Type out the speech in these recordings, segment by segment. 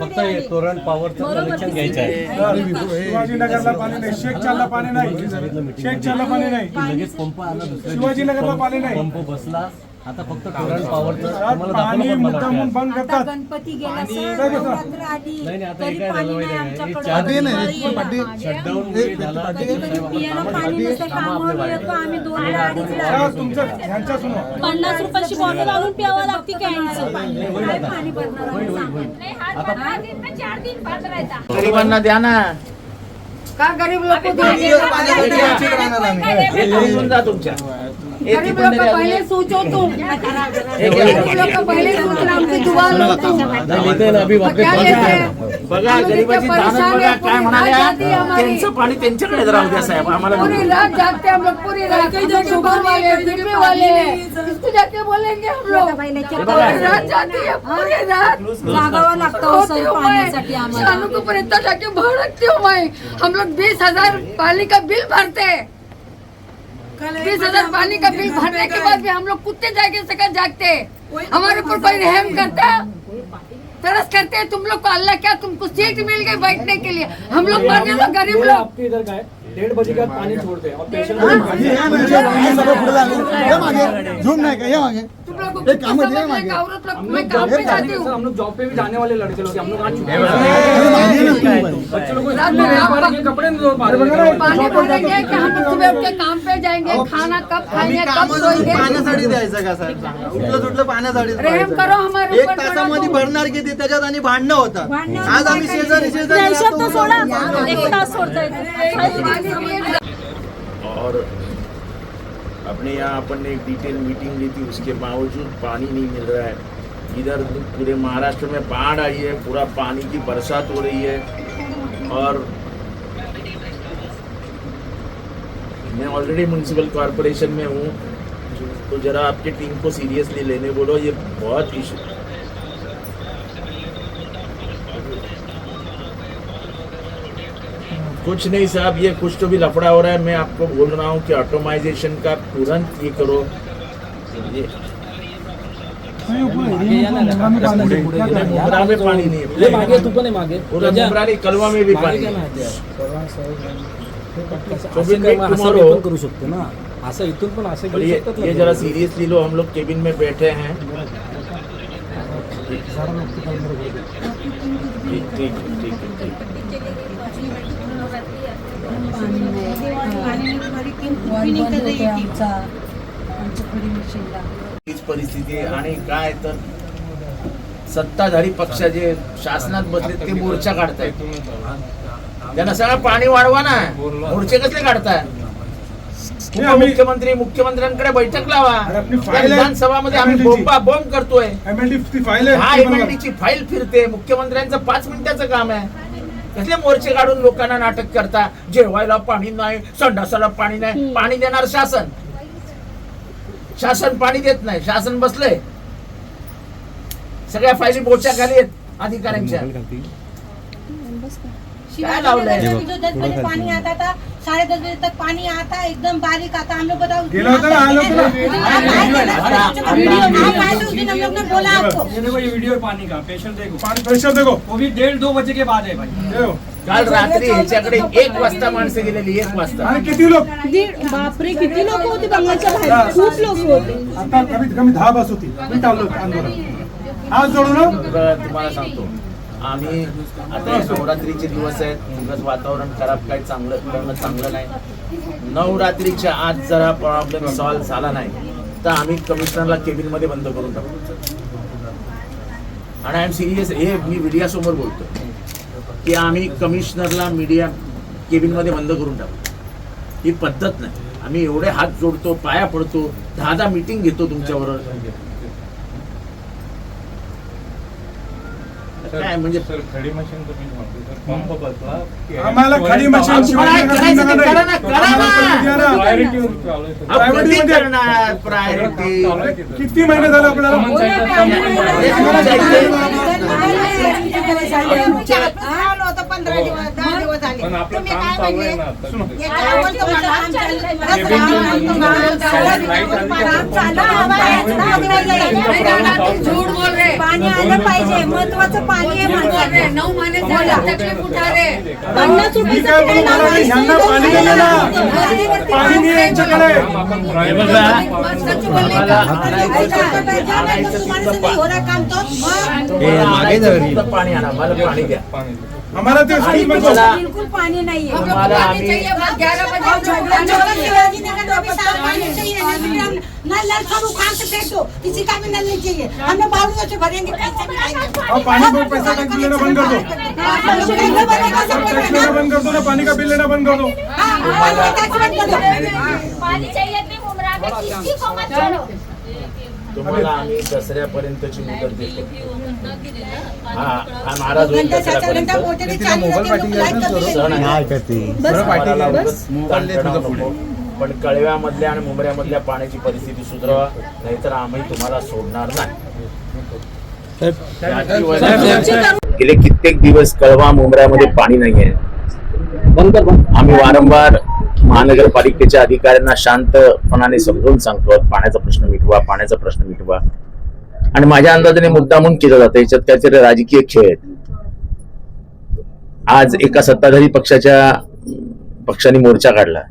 फक्त हे तोरण पॉवरचं कनेक्शन घ्यायचं आहे. शिवाजीनगरला पाणी नाही. शेख पाणी नाही. शेख पाणी नाही. लगेच पंप आला दुसऱ्या दिवशी. शिवाजीनगरला पाणी नाही. पंप बसला. आता फक्त पॉवरचं पाणी मला वाटतं. आता गणपती गेला? नवरात्र आली तरी पाणी नाही? आमच्याकडं. पाणी. शटडाऊन मुळे झाला पियाला पाणी नसतं कामावर येतो आम्ही अडीचला पन्नास रुपयाची बॉटल आणून प्यावं लागते कॅनचं काय पाणी भरणार आम्ही सांगा. गरिबांना द्या ना का गरीब हे जा तुमच्या गरीब. पहले सोचो तुम. गरीब पहले सोचना? बघा हम लोग गरिबाची इतने दानत परेशान बघा काय पूरी म्हणाले रात जाती हमारी त्यांचं पाणी त्यांच्याकडे राहू द्या साहेब. आम्हाला पूरी रात जागते हम लोग पूरी रात हम लोग शुगर वाले बीपी वाले इसको जाके बोलेंगे हम लोग पूरी रात जाती है पूरी रात जागावं लागतं हो होती सर हूँ पाण्यासाठी मैं आम्हाला. शानू को पर इतना जाके भड़कती हूँ मैं हम लोग बीस हजार पानी का बिल भरते. हैं बीस हज़ार पानी का बिल भरने के बाद भी हम लोग कुत्ते जाके सका जागते? हैं। हमारे ऊपर कोई रहम करता? तरस करते हैं तुम लोग को? अल्लाह क्या तुमको सीट मिल गई बैठने के लिए? हम लोग मरने लोग गरीब लोग। आपके इधर का है डेढ़ बजे के बाद पानी छोड़ते हैं और पेशेंट झूम नाही का? ये मागे. तुम लोग को कुत्ता समझ में एक औरत लोग मैं काम पे जाती हम लोग जॉब पे भी जाने वाले लड़के लोग हम लोग आज छुट्टी पे बच्चे लोग को रात स्कूल में नहीं आप- पा रहे कपड़े नहीं धो पा रहे। पानी भरेंगे कि? हम सुबह उठ के काम पे जाएंगे खाना कब खाएंगे कब सोएंगे पाण्यासाठी द्यायचं का पाण्यासाठी करो हमारे एक तासामध्ये। भरणार किती? त्याच्यात आणि भांडणं होतात. भांडणं आज आम्ही शेजारी शेजारी. सोडा. एक तास सोडता येतो और अपने यहाँ अपन ने एक डिटेल मीटिंग ली थी, उसके बावजूद पानी नहीं मिल रहा है। इधर पूरे महाराष्ट्र में बाढ़ आई है, पूरा पानी की बरसात हो रही है। और मैं ऑलरेडी म्यूनसिपल कॉरपोरेशन में हूँ तो ज़रा आपके टीम को सीरियसली लेने बोलो, ये बहुत इशू कुछ नहीं साहब ये कुछ तो भी लफड़ा हो रहा है। मैं आपको बोल रहा हूँ कि ऑटोमाइजेशन का तुरंत ये करो। ये में पानी नहीं मागे है तू पण मागे पूरा राजा, मुंब्रा कलवा में भी है? तो करू शकतो ना। असं इथून पण असं ये तुम्ही. जरा सीरियसली लो हम लोग केबिन में बैठे हैं। ठीक ठीक। हीच परिस्थिती आणि काय तर सत्ताधारी पक्ष जे शासनात बसले ते मोर्चा काढतायत. त्यांना सगळं पाणी वाढवा ना. मोर्चे कसले काढताय? उपमुख्यमंत्री मुख्यमंत्र्यांकडे बैठक लावा. विधानसभामध्ये आम्ही. बोंबा बॉम्ब करतोय. हा आहे. एमएलडी ची फाईल फिरते. मुख्यमंत्र्यांचं पाच मिनिटाचं काम आहे. कसले मोर्चे काढून लोकांना नाटक करता. जेवायला पाणी नाही संडासाला पाणी नाही. पाणी देणार शासन. शासन पाणी देत नाही. शासन बसलंय. सगळ्या फायली बोच्या खाली आहेत अधिकाऱ्यांच्या. काय लावलंय? जो दस बजे पानी आता था साढ़े दस बजे तक पानी आता एकदम बारीक आता हम लोग बताओ वीडियो आता- आप आए थे उस दिन हम लोग ने बोला आपको ये देखो ये वीडियो पानी का? पेशेंट देखो. पाणी प्रेशर देखो. वो भी डेढ़ दो बजे के बाद है भाई. ये. काल रात्री ह्याच्याकडे एक वाजता माणसं गेलेली एक वाजता. आणि किती लोक? बापरे किती लोक होते बंगालच्या बाहेर? खूप लोक होते. आता कमीत कमी दहा बस होती. मी चाललो आंदोलन आज जोडू ना बरं, तुम्हाला सांगतो. आम्ही आता नवरात्रीचे दिवस आहेत. उगाच वातावरण खराब काही चांगलं करणं चांगलं नाही. नवरात्रीच्या आज जरा प्रॉब्लेम सॉल्व्ह झाला नाही. तर आम्ही कमिशनरला केबिनमध्ये बंद करून टाकू. आणि आय एम सिरियस हे मी मीडियासमोर बोलतो. की आम्ही कमिशनरला मीडिया केबिनमध्ये बंद करून टाकू. ही पद्धत नाही. आम्ही एवढे हात जोडतो पाया पडतो दहा दहा मिटिंग घेतो तुमच्याबरोबर. काय म्हणजे आम्हाला खडी मशीन अहो, तुम्हाला करायचं ते करा ना, करा ना. अहो, कधी करणार प्रायोरिटी. किती महिने झाले आपल्याला? झाले पण आपलं तुम्ही काम काय चालू म्हणले आहे ना आता. याच्यावर बोलतो माझं काम चालू आहे. बस राम, पण राम, तुम्हाला राम, राम? राम चालू आहे. बाहेर नाव दिलेलं आहे. झूठ बोल रहे पाणी आलं पाहिजे महत्वाचं पाणी आहे माणसाला. रहे नौ महीने हम तकलीफ उठा रहे पन्नास रुपयाचं काय बोलू मला ह्यांना पाणी दिलं ना पाणी नाही यांच्याकडे काम आपण प्रायव्हेट सच बोलने का पाणी आणा मला पाणी द्या आम्हाला ते स्कीममध्ये तुम्हाला बिलकुल पाणी नाहीये हम लोग को हमारा ग्यारह हैं। शिवाजीनगर में साफ पानी चाहिए ना नल नल सब उखाड़ के फेंक दो किसी का भी नल नहीं चाहिए हम लोग बावड़ियों से भरेंगे पैसे भी खाएंगे और पानी को पैसा लेना बंद कर दो बंद कर दो ना पानी का बिल लेना बंद कर दो पानी चाहिए तुम्हाला आम्ही दसऱ्यापर्यंतची मुदत देतो. हा हा होईल दसऱ्यापर्यंत. नको. पण कळव्यामधल्या आणि मुंबऱ्यामधल्या पाण्याची परिस्थिती सुधारवा नाहीतर आम्ही तुम्हाला सोडणार नाही. गेले कित्येक दिवस कळवा मुंबऱ्यामध्ये पाणी नाहीये. आम्ही वारंवार महानगरपालिकेच्या अधिकाऱ्यांना शांतपणाने समजून सांगतो. पाण्याचा प्रश्न मिटवा पाण्याचा प्रश्न मिटवा. आणि माझ्या अंदाजाने मुद्दामून केलं जातं. याच्यात काहीतरी राजकीय खेळ आहेत. आज एका सत्ताधारी पक्षाच्या पक्षाने मोर्चा काढला.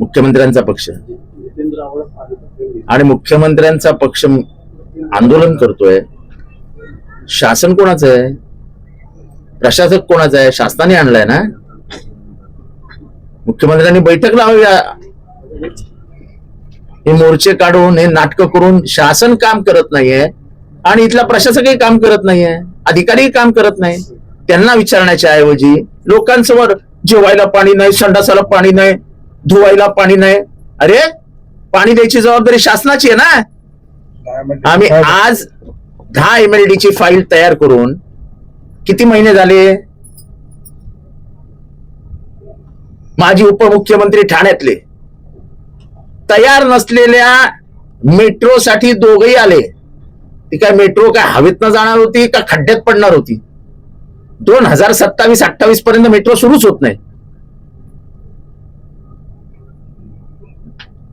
मुख्यमंत्र्यांचा पक्ष. आणि मुख्यमंत्र्यांचा पक्ष आंदोलन करतोय. शासन कोणाचं आहे? प्रशासक कोणाचा आहे? शासनाने आणलाय ना? मुख्यमंत्र्यांनी बैठक लावावी. हे मोर्चे काढून हे नाटकं करून शासन काम करत नाहीये आणि इथला प्रशासकही काम करत नाहीये अधिकारीही काम करत नाही. त्यांना विचारण्याच्या ऐवजी लोकांसमोर जेवायला पाणी नाही संडासाला पाणी नाही धुवायला पाणी नाही. अरे पाणी द्यायची जबाबदारी शासनाची आहे ना? आम्ही आज दहा एम एल ची फाईल तयार करून किती महिने झाले? माजी उपमुख्यमंत्री ठाण्यातले. तयार नसलेल्या मेट्रो साठी दोघही आले. ती काय मेट्रो काय हवेतनं जाणार होती का खड्ड्यात पडणार होती? दोन हजार सत्तावीस अठ्ठावीस पर्यंत मेट्रो सुरूच होत नाही.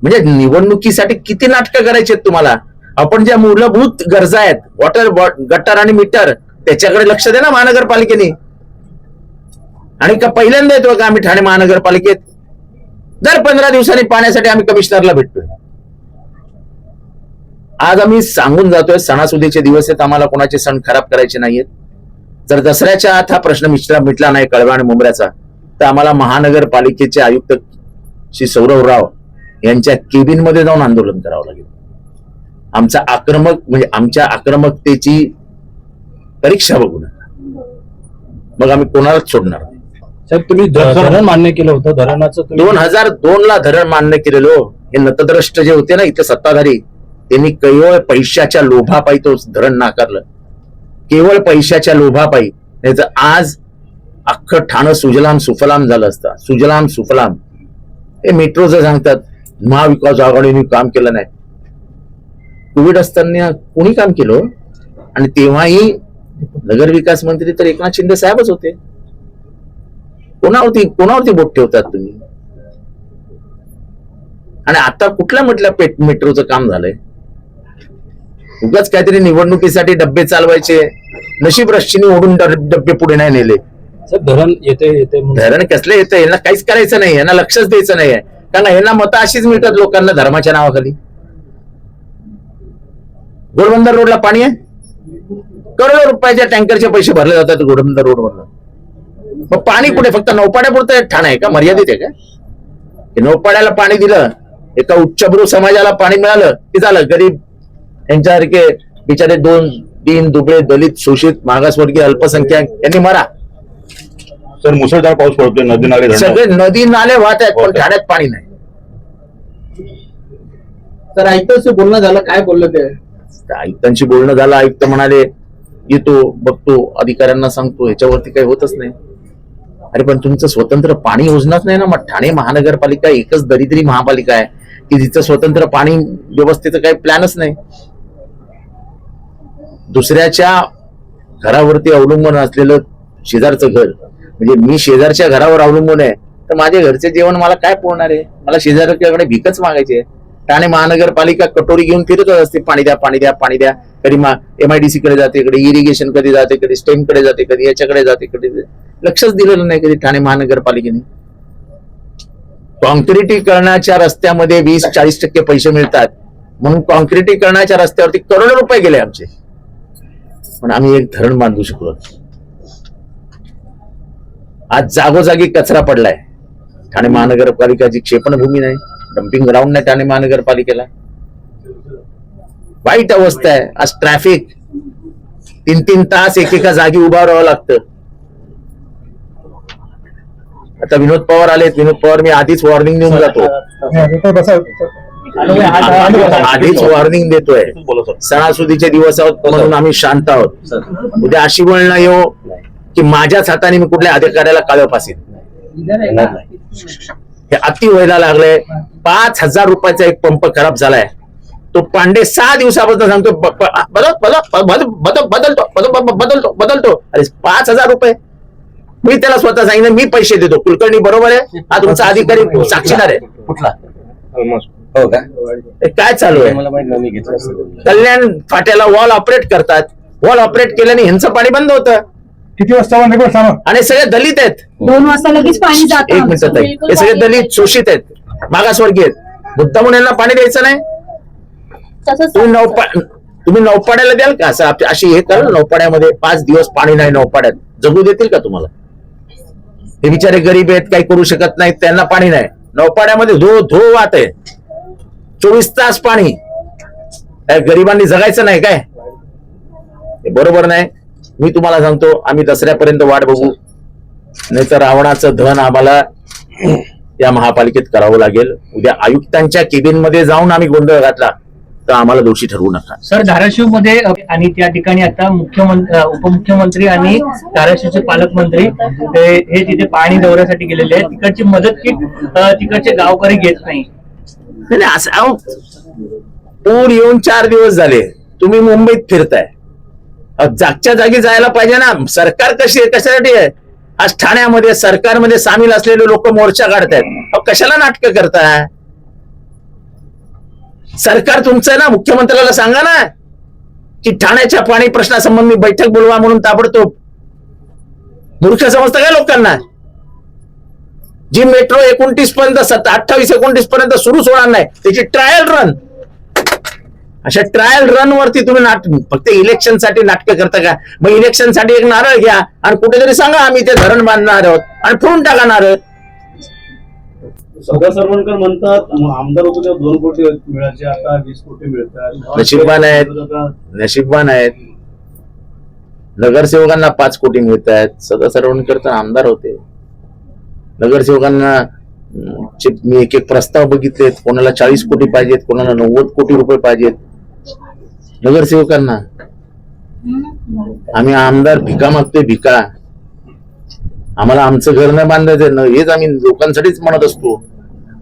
म्हणजे निवडणुकीसाठी किती नाटकं करायची आहेत तुम्हाला? आपण ज्या मूलभूत गरजा आहेत वॉटर गटर आणि मीटर त्याच्याकडे लक्ष दे ना महानगरपालिकेने. आणि का पहिल्यांदा येतो का आम्ही ठाणे महानगरपालिकेत? दर पंधरा दिवसांनी पाण्यासाठी आम्ही कमिशनरला भेटतोय. आज आम्ही सांगून जातोय सणासुदीचे दिवस आहेत आम्हाला कोणाचे सण खराब करायचे नाहीयेत. जर दसऱ्याच्या आत हा प्रश्न मिश्रा मिटला नाही कळवा आणि मुंबऱ्याचा तर आम्हाला महानगरपालिकेचे आयुक्त श्री सौरव राव यांच्या केबिनमध्ये जाऊन आंदोलन करावं लागेल. आमचा आक्रमक म्हणजे आमच्या आक्रमकतेची परीक्षा बघू नका. मग आम्ही कोणालाच सोडणार नाही. साहेब तुम्ही धरण मान्य केलं होतं. धरणाचं दोन हजार दोन ला धरण मान्य केलेलो. हे नतद्रष्ट जे होते ना इथे सत्ताधारी त्यांनी केवळ पैशाच्या लोभापायी तो धरण नाकारलं. केवळ पैशाच्या लोभापायी. नाही तर आज अख्खं ठाणं सुजलाम सुफलाम झालं असतं. सुजलाम सुफलाम. हे मेट्रोचं सांगतात महाविकास आघाडीने काम केलं नाही. कोविड असताना कोणी काम केलं? आणि तेव्हाही नगर विकास मंत्री तर एकनाथ शिंदे साहेबच होते. कोणावरती कोणावरती बोट ठेवतात तुम्ही? आणि आता कुठल्या म्हटल्या पेट मेट्रोचं काम झालंय? उगाच काहीतरी निवडणुकीसाठी डब्बे चालवायचे. नशीब रश्मीने ओढून डब- डब्बे पुढे नाही नेले. धरण येते येते धरण कसलं येतं? यांना काहीच करायचं नाही. यांना लक्षच द्यायचं नाहीये कारण यांना मतं अशीच मिळतात लोकांना धर्माच्या नावाखाली. गोडबंदर रोडला पाणी आहे? करोडो रुपयाच्या टँकरचे पैसे भरले जातात गोडबंदर रोडवरनं. मग पाणी कुठे? फक्त नौपाड्यापुरतं ठाण आहे का? मर्यादित आहे का? हे नौपाड्याला पाणी दिलं एका उच्चभ्रू समाजाला पाणी मिळालं की झालं? गरीब यांच्यासारखे बिचारे दोन तीन दुबळे दलित शोषित मागासवर्गीय अल्पसंख्याक यांनी मरा. सर मुसळधार पाऊस पडतोय नदी नाले सगळे नदी नाले वाहत आहेत पण ठाण्यात पाणी नाही. तर ऐकतोच बोलणं झालं काय बोललं ते? आयुक्तांशी बोलणं झालं आयुक्त म्हणाले येतो बघतो अधिकाऱ्यांना सांगतो याच्यावरती काही होतच नाही. अरे पण तुमचं स्वतंत्र पाणी योजनाच नाही ना मग ठाणे महानगरपालिका एकच दरिद्री महापालिका आहे. की जिचं स्वतंत्र पाणी व्यवस्थेचं काही प्लॅनच नाही. दुसऱ्याच्या घरावरती अवलंबून असलेलं शेजारचं घर म्हणजे मी शेजारच्या घरावर अवलंबून आहे तर माझ्या घरचे जेवण मला काय पुरणार आहे? मला शेजारच्याकडे भीकच मागायची आहे. ठाणे महानगरपालिका कटोरी घेऊन फिरतच असते पाणी द्या पाणी द्या पाणी द्या. कधी सी कडे जाते कधी इरिगेशन कधी जाते कधी स्टेमकडे जाते कधी याच्याकडे जाते कधी लक्षच दिलेलं नाही कधी ठाणे महानगरपालिकेने. कॉन्क्रिटीकरणाच्या रस्त्यामध्ये वीस चाळीस टक्के पैसे मिळतात. म्हणून कॉन्क्रिटीकरणाच्या रस्त्यावरती करोडो रुपये गेले आमचे. पण आम्ही एक धरण बांधू शकलो आज जागोजागी कचरा पडलाय. ठाणे महानगरपालिकाची क्षेपणभूमी नाही. डम्पिंग ग्राउंड नाही ठाणे महानगरपालिकेला. वाईट अवस्था आहे. आज ट्रॅफिक तीन तीन तास एकेका जागी उभा राहावं लागतं. आता विनोद पवार आलेत. विनोद पवार मी आधीच वॉर्निंग देऊन जातो. आधीच वॉर्निंग देतोय. सणासुदीचे दिवस आहोत म्हणून आम्ही शांत आहोत. उद्या अशी वेळ नाही येऊ की माझ्याच हाताने मी कुठल्या अधिकाऱ्याला काळं फासीन हे अति व्हायला लागले पाच हजार रुपयाचा एक पंप खराब झालाय. तो पांडे सहा दिवसापासून सांगतो ब- ब- बदल बदल बदल बदल बदलतो बदल- बदल- बदलतो बदलतो. अरे पाच हजार रुपये. मी त्याला स्वतः सांगितलं मी पैसे देतो. कुलकर्णी बरोबर आहे. हा तुमचा अधिकारी साक्षीदार आहे. कुठला? हो का? काय चालू आहे? कल्याण फाट्याला वॉल ऑपरेट करतात. वॉल ऑपरेट केल्याने ह्यांचं पाणी बंद होतं. किती वाजता आणि सगळे दलित आहेत. दोन वाजता लगेच पाणी एक जातं मिनिट ताई. हे सगळे दलित शोषित आहेत. मागासवर्गीय आहेत. मुद्दा म्हणून यांना पाणी द्यायचं नाही. तुम्ही नौपा तुम्ही नौपाड्याला द्याल का? असं आप- अशी हे कराल नौपाड्यामध्ये पाच दिवस पाणी नाही नौपाड्यात जगू देतील का तुम्हाला? हे बिचारे गरीब आहेत काही करू शकत नाहीत त्यांना पाणी नाही. नौपाड्यामध्ये धो धो वाट आहे. चोवीस तास पाणी. काय गरिबांनी जगायचं नाही काय? बरोबर नाही. मी तुम्हाला सांगतो आम्ही दसऱ्यापर्यंत वाट बघू. नाहीतर रावणाचं धन आम्हाला या महापालिकेत करावं लागेल. उद्या आयुक्तांच्या केबिनमध्ये जाऊन आम्ही गोंधळ घातला. तर आम्हाला दोषी ठरवू नका. सर धाराशिवमध्ये आणि त्या ठिकाणी आता मुख्यमंत्री उपमुख्यमंत्री आणि धाराशिवचे पालकमंत्री हे हे तिथे पाणी दौऱ्यासाठी गेलेले आहेत. तिकडची मदत किट अ, तिकडचे गावकरी घेत नाही. असं पूर येऊन चार दिवस झाले तुम्ही मुंबईत फिरताय. जागच्या जागी जायला पाहिजे ना सरकार कशी आहे कशासाठी आहे? आज ठाण्यामध्ये सरकारमध्ये सामील असलेले लोक मोर्चा काढतायत. कशाला नाटकं करताय? सरकार तुमचं आहे ना मुख्यमंत्र्याला सांगा ना की ठाण्याच्या पाणी प्रश्नासंबंधी बैठक बोलवा म्हणून ताबडतोब. मूर्ख समजतं काय लोकांना? जी मेट्रो एकोणतीस पर्यंत अठ्ठावीस एकोणतीस पर्यंत सुरूच होणार नाही त्याची ट्रायल रन अशा ट्रायल रन वरती तुम्ही नाट फक्त इलेक्शनसाठी नाटकं करता का? मग इलेक्शनसाठी एक नारळ घ्या आणि कुठेतरी सांगा आम्ही ते धरण बांधणार आहोत आणि फोडून टाका नारळ सगळं सरवणकर म्हणतात आमदार होतो दोन कोटी मिळायचे आता वीस कोटी मिळतात. नशीबवान आहेत. नशीबवान आहेत. नगरसेवकांना पाच कोटी मिळत आहेत सदा सरवणकर तर आमदार होते. नगरसेवकांना चे- मी एक एक प्रस्ताव बघितलेत. कोणाला चाळीस कोटी पाहिजेत कोणाला नव्वद कोटी रुपये पाहिजेत. नगरसेवकांना. आम्ही आमदार भिका मागतोय भिका. आम्हाला आमचं घर नाही बांधायचं हेच आम्ही लोकांसाठीच म्हणत असतो.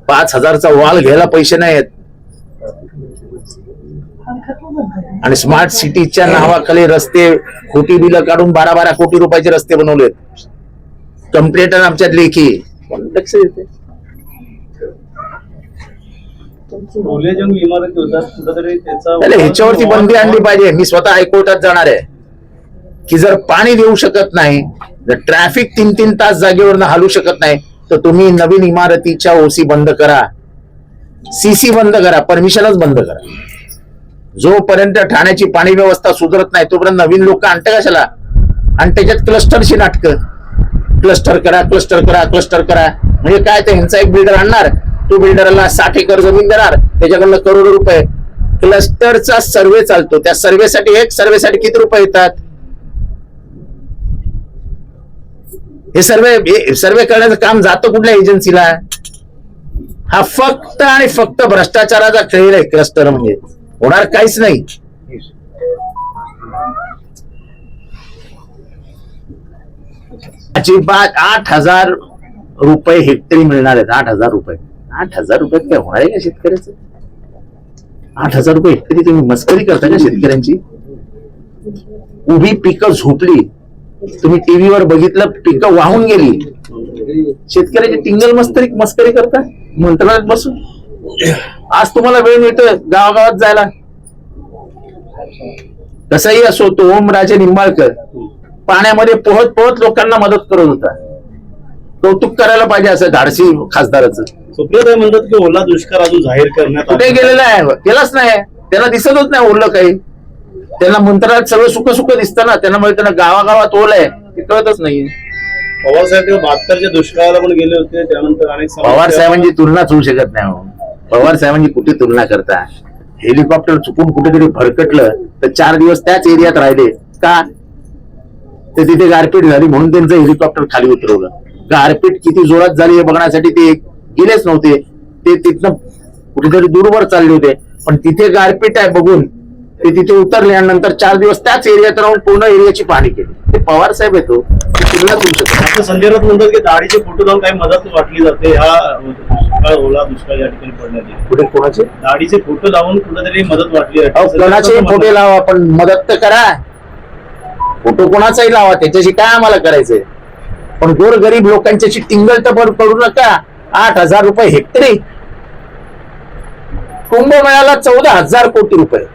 पाच हजारचा वॉल घ्यायला पैसे नाहीत आणि स्मार्ट सिटीच्या नावाखाली रस्ते खोटी बिलं काढून बारा बारा कोटी रुपयाचे रस्ते बनवलेत. कंप्लेंटर आमच्यात लेखी. लक्ष देते ह्याच्यावरती बंदी आणली पाहिजे. मी स्वतः हायकोर्टात जाणार आहे. की जर पाणी देऊ शकत नाही जर ट्रॅफिक तीन तीन तास जागेवर हलू शकत नाही तर तुम्ही नवीन इमारतीच्या ओसी बंद करा. सीसी बंद करा परमिशनच बंद करा. जोपर्यंत ठाण्याची पाणी व्यवस्था सुधरत नाही तोपर्यंत नवीन लोक आणतं कशाला? आणि त्याच्यात क्लस्टरची नाटकं. क्लस्टर करा क्लस्टर करा क्लस्टर करा. म्हणजे काय ते ह्यांचा एक बिल्डर आणणार. तो बिल्डरला साठ एकर जमीन देणार. त्याच्याकडनं करोडो रुपये. क्लस्टरचा सर्वे चालतो. त्या सर्वेसाठी एक सर्वेसाठी किती रुपये येतात? हे सर्वे सर्वे करण्याचं काम जातं कुठल्या एजन्सीला हा फक्त आणि फक्त भ्रष्टाचाराचा खेळ आहे क्लस्टर म्हणजे. होणार काहीच नाही. अजिबात आठ हजार रुपये हेक्टरी मिळणार आहेत. आठ हजार रुपये. आठ हजार रुपये काय होणार आहे का शेतकऱ्याचं? आठ हजार रुपये हेक्टरी तुम्ही मस्करी करता का शेतकऱ्यांची? उभी पिकं झोपली. तुम्ही टीव्हीवर बघितलं पिकं वाहून गेली. शेतकऱ्याची टिंगल मस्करी मस्करी करता मंत्रालयात बसून. आज तुम्हाला वेळ मिळतोय गावागावात जायला. तसाही असो तो ओमराजे निंबाळकर पाण्यामध्ये पोहत पोहत लोकांना मदत करत होता. कौतुक करायला पाहिजे असं धाडसी खासदाराचं. सुप्रियाताई म्हणतात की ओला दुष्काळ अजून जाहीर करण्यात कुठे. गेलेला आहे? केलाच नाही. त्याला दिसतच नाही ओरलं काही. त्यांना मंत्रालयात सगळं सुख सुख दिसतं ना त्यांना म्हणजे त्यांना गावागावात ओल आहे ते कळतच नाही. पवार साहेब तेव्हा बहात्तरच्या दुष्काळाला पण गेले होते त्यानंतर अनेक समस्या- पवार साहेबांची तुलनाच होऊ शकत नाही हो. पवार साहेबांची कुठे तुलना करता? हेलिकॉप्टर चुकून कुठेतरी भरकटलं तर चार दिवस त्याच एरियात राहिले. का? तर तिथे गारपीट झाली म्हणून त्यांचं हेलिकॉप्टर खाली उतरवलं. गारपीट किती जोरात झाली हे बघण्यासाठी ते गेलेच नव्हते. ते तिथनं कुठेतरी दूरवर चालले होते. पण तिथे गारपीट आहे बघून ते तिथे उतरले आणि नंतर चार दिवस त्याच एरियात राहून पूर्ण एरियाची पाहणी केली. ते पवार साहेब येतो राऊत म्हणतात की दाढीचे फोटो लावून काही मदत वाटली जाते हा दुष्काळ ओला दुष्काळ या ठिकाणी पडण्यात कुठे कोणाचे? दाढीचे फोटो लावून कुठेतरी मदत वाटली जाते. कोणाचे फोटो लावा पण मदत तर करा. फोटो कोणाचाही लावा त्याच्याशी काय आम्हाला करायचंय? पण गोर गरीब लोकांच्याशी टिंगल तर बरं करू नका. आठ हजार रुपये हेक्टरी. कुंभमेळ्याला चौदा हजार कोटी रुपये.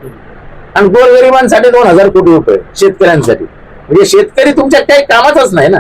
आणि गोरगरिबांसाठी दोन हजार कोटी रुपये शेतकऱ्यांसाठी. म्हणजे शेतकरी तुमच्या काही कामाचाच नाही ना?